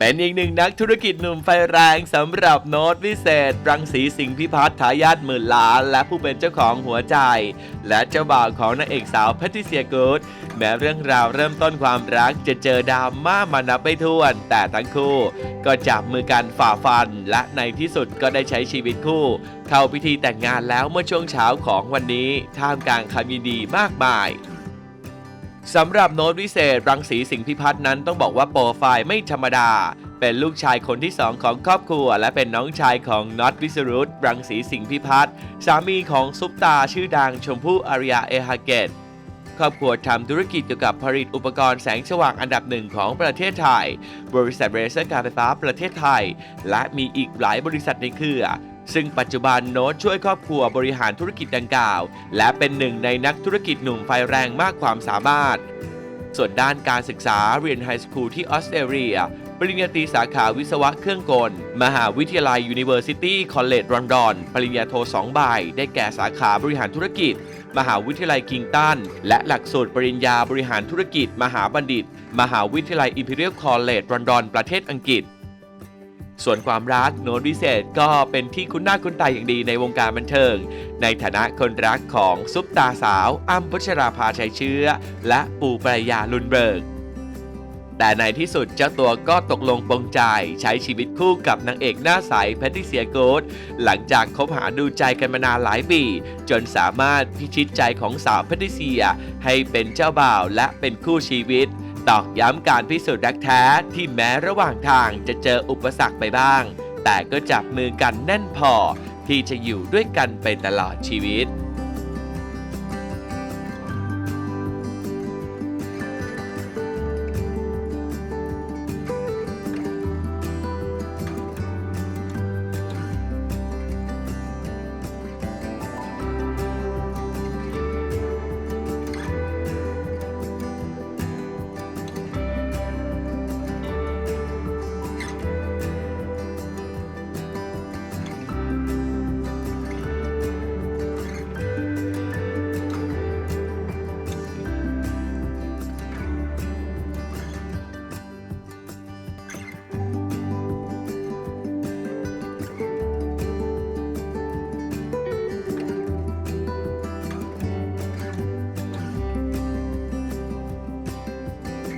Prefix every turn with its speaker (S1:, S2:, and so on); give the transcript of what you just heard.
S1: เป็นอีกหนึ่งนักธุรกิจหนุ่มไฟแรงสำหรับโน้ตวิเศษ รังสีสิงห์พิพัฒน์ทายาทหมื่นล้าน และผู้เป็นเจ้าของหัวใจ และเจ้าบ่าวของนางเอกสาวแพทริเซียกูดแม้เรื่องราวเริ่มต้นความรักจะเจอดราม่ามานับไม่ถ้วน แต่ทั้งคู่ก็จับมือกันฝ่าฟัน และในที่สุดก็ได้ใช้ชีวิตคู่ เข้าพิธีแต่งงานแล้วเมื่อช่วงเช้าของวันนี้ท่ามกลางคำยินดีมากมาย สำหรับโน้ตวิเศษรังสีสิงห์พิพัฒน์นั้นต้องบอกว่าโปรไฟล์ไม่ธรรมดา เป็นลูกชายคนที่สองของครอบครัว และเป็นน้องชายของน็อตวิสรุตรังสีสิงห์พิพัฒน์สามีของซุปตาชื่อดังชมพู่อารยาเอฮาเกตครอบครัวทำธุรกิจเกี่ยวกับผลิตอุปกรณ์แสงสว่างอันดับหนึ่งของประเทศไทย บริษัทเรเซอร์การไฟฟ้าประเทศไทย และมีอีกหลายบริษัทในเครือ ซึ่งปัจจุบันโน้ตช่วยครอบครัวบริหารธุรกิจดังกล่าว และเป็นหนึ่งในนักธุรกิจหนุ่มไฟแรงมากความสามารถ ส่วนด้านการศึกษาเรียนไฮสคูลที่ออสเตรเลีย ปริญญาตรีสาขาวิศวะเครื่องกล มหาวิทยาลัย University College London ปริญญาโท2ใบได้แก่สาขาบริหารธุรกิจ มหาวิทยาลัยกิงตัน และหลักสูตรปริญญาบริหารธุรกิจ มหาบัณฑิต มหาวิทยาลัย Imperial College London ประเทศอังกฤษ ส่วนความรักโน้ตวิเศษก็เป็นที่คุ้นหน้าคุ้นตาอย่างดีในวงการบันเทิง ในฐานะคนรักของซุปตาสาวอ้ำพัชราภาชัยเชื้อ และปูปรายาลุนเบิกแต่ในที่สุดเจ้าตัวก็ตกลงปรงใจใช้ชีวิตคู่กับนางเอกหน้าใสแพทริเซียโกดหลังจากคบหาดูใจกันมานานหลายปี จนสามารถพิชิตใจของสาวแพทริเซีย ให้เป็นเจ้าบ่าวและเป็นคู่ชีวิต ตอกย้ำการพิสูจน์รักแท้ที่แม้ระหว่างทางจะเจออุปสรรคไปบ้าง แต่ก็จับมือกันแน่นพอที่จะอยู่ด้วยกันไปตลอดชีวิต